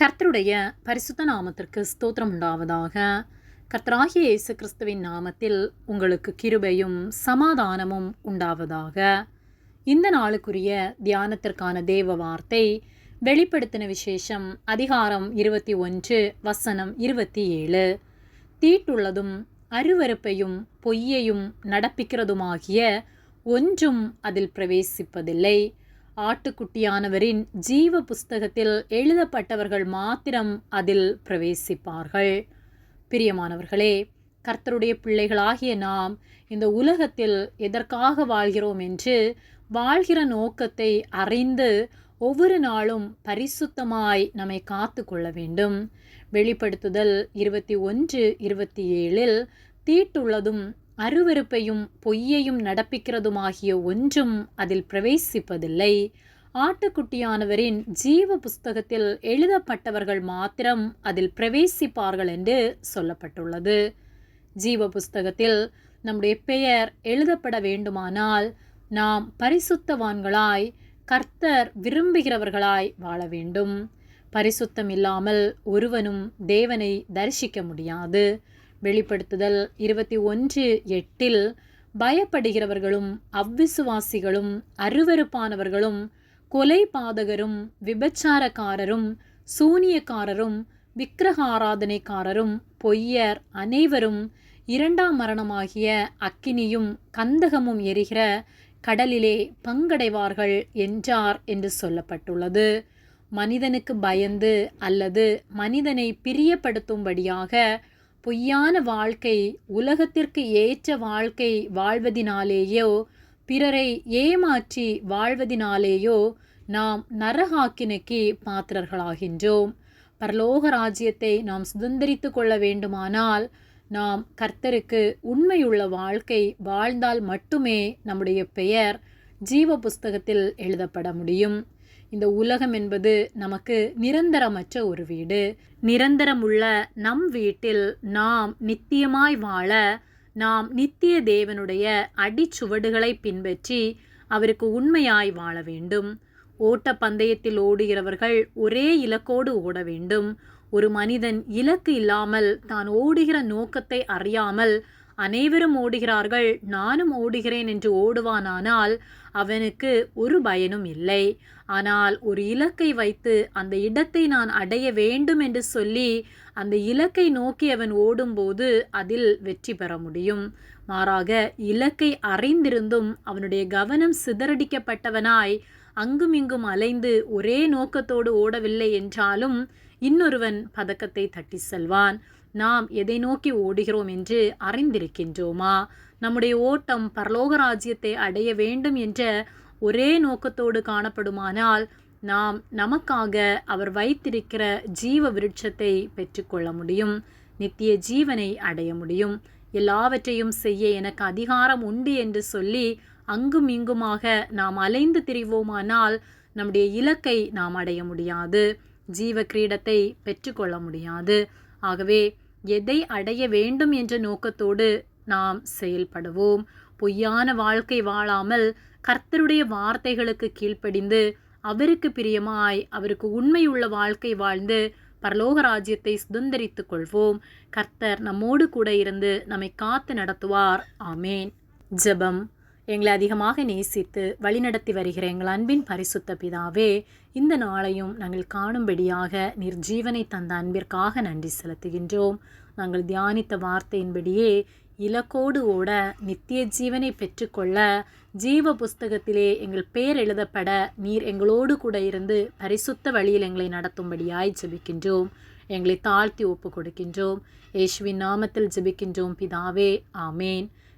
கர்த்தருடைய பரிசுத்த நாமத்திற்கு ஸ்தோத்திரம் உண்டாவதாக. கர்த்தராகிய இயேசு கிறிஸ்துவின் நாமத்தில் உங்களுக்கு கிருபையும் சமாதானமும் உண்டாவதாக. இந்த நாளுக்குரிய தியானத்திற்கான தேவ வார்த்தை வெளிப்படுத்தின விசேஷம் அதிகாரம் இருபத்தி ஒன்று வசனம் இருபத்தி ஏழு. தீட்டுள்ளதும் அருவருப்பையும் பொய்யையும் நடப்பிக்கிறதுமாகிய ஒன்றும் அதில் பிரவேசிப்பதில்லை. ஆட்டுக்குட்டியானவரின் ஜீவ புஸ்தகத்தில் எழுதப்பட்டவர்கள் மாத்திரம் அதில் பிரவேசிப்பார்கள். பிரியமானவர்களே கர்த்தருடைய பிள்ளைகளாகிய நாம் இந்த உலகத்தில் எதற்காக வாழ்கிறோம் என்று வாழ்கிற நோக்கத்தை அறிந்து ஒவ்வொரு நாளும் பரிசுத்தமாய் நம்மை காத்து கொள்ள வேண்டும். வெளிப்படுத்துதல் இருபத்தி ஒன்று இருபத்தி ஏழில் தீட்டுள்ளதும் அருவருப்பையும் பொய்யையும் நடப்பிக்கிறதுமாகிய ஒன்றும் அதில் பிரவேசிப்பதில்லை. ஆட்டுக்குட்டியானவரின் ஜீவ புஸ்தகத்தில் எழுதப்பட்டவர்கள் மாத்திரம் அதில் பிரவேசிப்பார்கள் என்று சொல்லப்பட்டுள்ளது. ஜீவ புஸ்தகத்தில் நம்முடைய பெயர் எழுதப்பட வேண்டுமானால் நாம் பரிசுத்தவான்களாய் கர்த்தர் விரும்புகிறவர்களாய் வாழ வேண்டும். பரிசுத்தம் இல்லாமல் ஒருவனும் தேவனை தரிசிக்க முடியாது. வெளிப்படுத்துதல் இருபத்தி ஒன்று எட்டில் பயப்படுகிறவர்களும் அவ்விசுவாசிகளும் அருவருப்பானவர்களும் கொலை பாதகரும் விபச்சாரக்காரரும் சூனியக்காரரும் விக்கிரகாராதனைக்காரரும் பொய்யர் அனைவரும் இரண்டாம் மரணமாகிய அக்கினியும் கந்தகமும் எரிகிற கடலிலே பங்கடைவார்கள் என்றார் என்று சொல்லப்பட்டுள்ளது. மனிதனுக்கு பயந்து அல்லது மனிதனை பிரியப்படுத்தும்படியாக பொய்யான வாழ்க்கை உலகத்திற்கு ஏற்ற வாழ்க்கை வாழ்வதினாலேயோ பிறரை ஏமாற்றி வாழ்வதினாலேயோ நாம் நரகாக்கினைக்கு பாத்திரர்களாகின்றோம். பரலோக ராஜ்யத்தை நாம் சுதந்திரித்து கொள்ள வேண்டுமானால் நாம் கர்த்தருக்கு உண்மையுள்ள வாழ்க்கை வாழ்ந்தால் மட்டுமே நம்முடைய பெயர் ஜீவ புஸ்தகத்தில் எழுதப்பட முடியும். இந்த உலகம் என்பது நமக்கு நிரந்தரமற்ற ஒரு வீடு. நிரந்தரமுள்ள நம் வீட்டில் நாம் நித்தியமாய் வாழ நாம் நித்திய தேவனுடைய அடிச்சுவடுகளை பின்பற்றி அவருக்கு உண்மையாய் வாழ வேண்டும். ஓட்ட பந்தயத்தில் ஓடுகிறவர்கள் ஒரே இலக்கோடு ஓட வேண்டும். ஒரு மனிதன் இலக்கு இல்லாமல் தான் ஓடுகிற நோக்கத்தை அறியாமல் அனைவரும் ஓடுகிறார்கள் நானும் ஓடுகிறேன் என்று ஓடுவானானால் அவனுக்கு ஒரு பயனும் இல்லை. ஆனால் ஒரு இலக்கை வைத்து அந்த இடத்தை நான் அடைய வேண்டும் என்று சொல்லி அந்த இலக்கை நோக்கி அவன் ஓடும்போது அதில் வெற்றி பெற முடியும். மாறாக இலக்கை அறிந்திருந்தும் அவனுடைய கவனம் சிதறடிக்கப்பட்டவனாய் அங்குமிங்கும் அலைந்து ஒரே நோக்கத்தோடு ஓடவில்லை என்றாலும் இன்னொருவன் பதக்கத்தை தட்டி செல்வான். நாம் எதை நோக்கி ஓடுகிறோம் என்று அறிந்திருக்கின்றோமா? நம்முடைய ஓட்டம் பரலோக ராஜ்யத்தை அடைய வேண்டும் என்ற ஒரே நோக்கத்தோடு காணப்படுமானால் நாம் நமக்காக அவர் வைத்திருக்கிற ஜீவ விருட்சத்தை பெற்றுக்கொள்ள முடியும் நித்திய ஜீவனை அடைய முடியும். எல்லாவற்றையும் செய்ய எனக்கு அதிகாரம் உண்டு என்று சொல்லி அங்கும் இங்குமாக நாம் அலைந்து திரிவோமானால் நம்முடைய இலக்கை நாம் அடைய முடியாது ஜீவ கிரீடத்தை பெற்றுக்கொள்ள முடியாது. ஆகவே எதை அடைய வேண்டும் என்ற நோக்கத்தோடு நாம் செயல்படுவோம். பொய்யான வாழ்க்கை வாழாமல் கர்த்தருடைய வார்த்தைகளுக்கு கீழ்ப்படிந்து அவருக்கு பிரியமாய் அவருக்கு உண்மையுள்ள வாழ்க்கை வாழ்ந்து பரலோக ராஜ்யத்தை சுதந்திரித்துக் கொள்வோம். கர்த்தர் நம்மோடு கூட இருந்து நம்மை காத்து நடத்துவார். ஆமேன். ஜெபம். எங்களை அதிகமாக நேசித்து வழிநடத்தி வருகிற எங்கள் அன்பின் பரிசுத்த பிதாவே இந்த நாளையும் நாங்கள் காணும்படியாக நீர் ஜீவனை தந்த அன்பிற்காக நன்றி செலுத்துகின்றோம். நாங்கள் தியானித்த வார்த்தையின்படியே இலக்கோடு ஓட நித்திய ஜீவனை பெற்றுக்கொள்ள ஜீவ புஸ்தகத்திலே எங்கள் பெயர் எழுதப்பட நீர் எங்களோடு கூட இருந்து பரிசுத்த வழியில் எங்களை நடத்தும்படியாய் ஜெபிக்கின்றோம். எங்களை தாழ்த்தி ஒப்பு கொடுக்கின்றோம் ஏசுவின் நாமத்தில் ஜெபிக்கின்றோம் பிதாவே ஆமேன்.